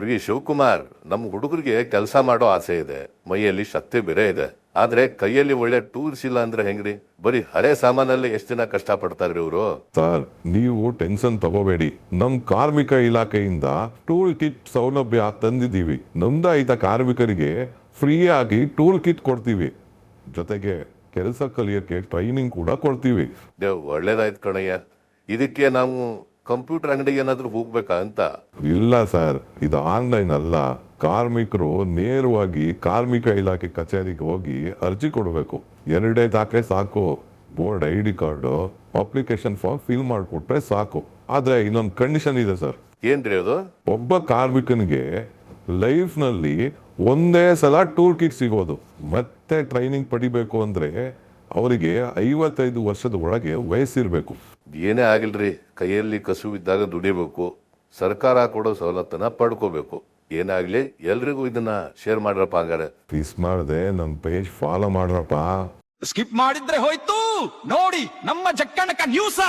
ಅವ್ರಿಗೆ ಶಿವಕುಮಾರ್ ನಮ್ಮ ಹುಡುಗರಿಗೆ ಕೆಲಸ ಮಾಡೋ ಆಸೆ ಇದೆ. ಮೈಯಲ್ಲಿ ಶಕ್ತಿ ಬೇರೆ ಇದೆ. ಆದ್ರೆ ಕೈಯಲ್ಲಿ ಒಳ್ಳೆ ಟೂಲ್ಸ್ ಇಲ್ಲ ಅಂದ್ರೆ ಹೆಂಗ್ರಿ? ಬರೀ ಹಳೆ ಸಾಮಾನಲ್ಲಿ ಎಷ್ಟು ದಿನ ಕಷ್ಟ ಪಡ್ತಾರ್ರಿ ಇವರು? ಸರ್ ನೀವು ಟೆನ್ಷನ್ ತಗೋಬೇಡಿ. ನಮ್ ಕಾರ್ಮಿಕ ಇಲಾಖೆಯಿಂದ ಟೂಲ್ ಕಿಟ್ ಸೌಲಭ್ಯ ತಂದಿದ್ದೀವಿ. ನೊಂದಾಯಿತ ಕಾರ್ಮಿಕರಿಗೆ ಫ್ರೀ ಆಗಿ ಟೂಲ್ ಕಿಟ್ ಕೊಡ್ತೀವಿ. ಜೊತೆಗೆ ಕೆಲಸ ಕಲಿಯೋಕೆ ಟ್ರೈನಿಂಗ್ ಕೂಡ ಕೊಡ್ತೀವಿ. ಒಳ್ಳೇದಾಯ್ತು ಕಣಯ್ಯ. ಇದಕ್ಕೆ ನಾವು ಕಂಪ್ಯೂಟರ್ ಅಂಗಡಿಗೆ ಏನಾದರೂ ಹೋಗ್ಬೇಕಾ ಅಂತ? ಇಲ್ಲ ಸರ್ ಇದು ಆನ್ಲೈನ್ ಅಲ್ಲ. ಕಾರ್ಮಿಕರು ನೇರವಾಗಿ ಕಾರ್ಮಿಕ ಇಲಾಖೆ ಕಚೇರಿಗೆ ಹೋಗಿ ಅರ್ಜಿ ಕೊಡಬೇಕು. ಎರಡೇ ದಾಖಲೆ ಸಾಕು. Board I D card application form fill ಮಾಡಿಕೊಟ್ರೆ ಸಾಕು. ಆದರೆ ಇನ್ನೊಂದು ಕಂಡೀಷನ್ ಇದೆ ಸರ್. ಏನ್ರಿ ಅದು? ಒಬ್ಬ ಕಾರ್ಮಿಕನಿಗೆ ಲೈಫ್ನಲ್ಲಿ ಒಂದೇ ಸಲ ಟೂರ್ ಕಿಟ್ ಸಿಗೋದು. ಮತ್ತೆ ಟ್ರೈನಿಂಗ್ ಪಡಿಬೇಕು ಅಂದ್ರೆ ಅವರಿಗೆ ಐವತ್ತೈದು ವರ್ಷದ ಒಳಗೆ ವಯಸ್ಸಿರಬೇಕು. ಏನೇ ಆಗಿಲ್ರಿ ಕೈಯಲ್ಲಿ ಕಸು ಇದ್ದಾಗ ದುಡಿಬೇಕು ಸರ್ಕಾರ ಕೊಡೋ ಸವಲತ್ತನ್ನ ಪಡ್ಕೋಬೇಕು. ಏನಾಗ್ಲಿ ಎಲ್ರಿಗೂ ಇದನ್ನ ಶೇರ್ ಮಾಡ್ರಪ್ಪ ಹಂಗಾರೆ. ಪೀಸ್ ಮಾಡದೆ ನಮ್ಮ ಪೇಜ್ ಫಾಲೋ ಮಾಡ್ರಪ್ಪ. ಸ್ಕಿಪ್ ಮಾಡಿದ್ರೆ ಹೋಯ್ತು. ನೋಡಿ ನಮ್ಮ ಜಕ್ಕಣಕ ನ್ಯೂಸ್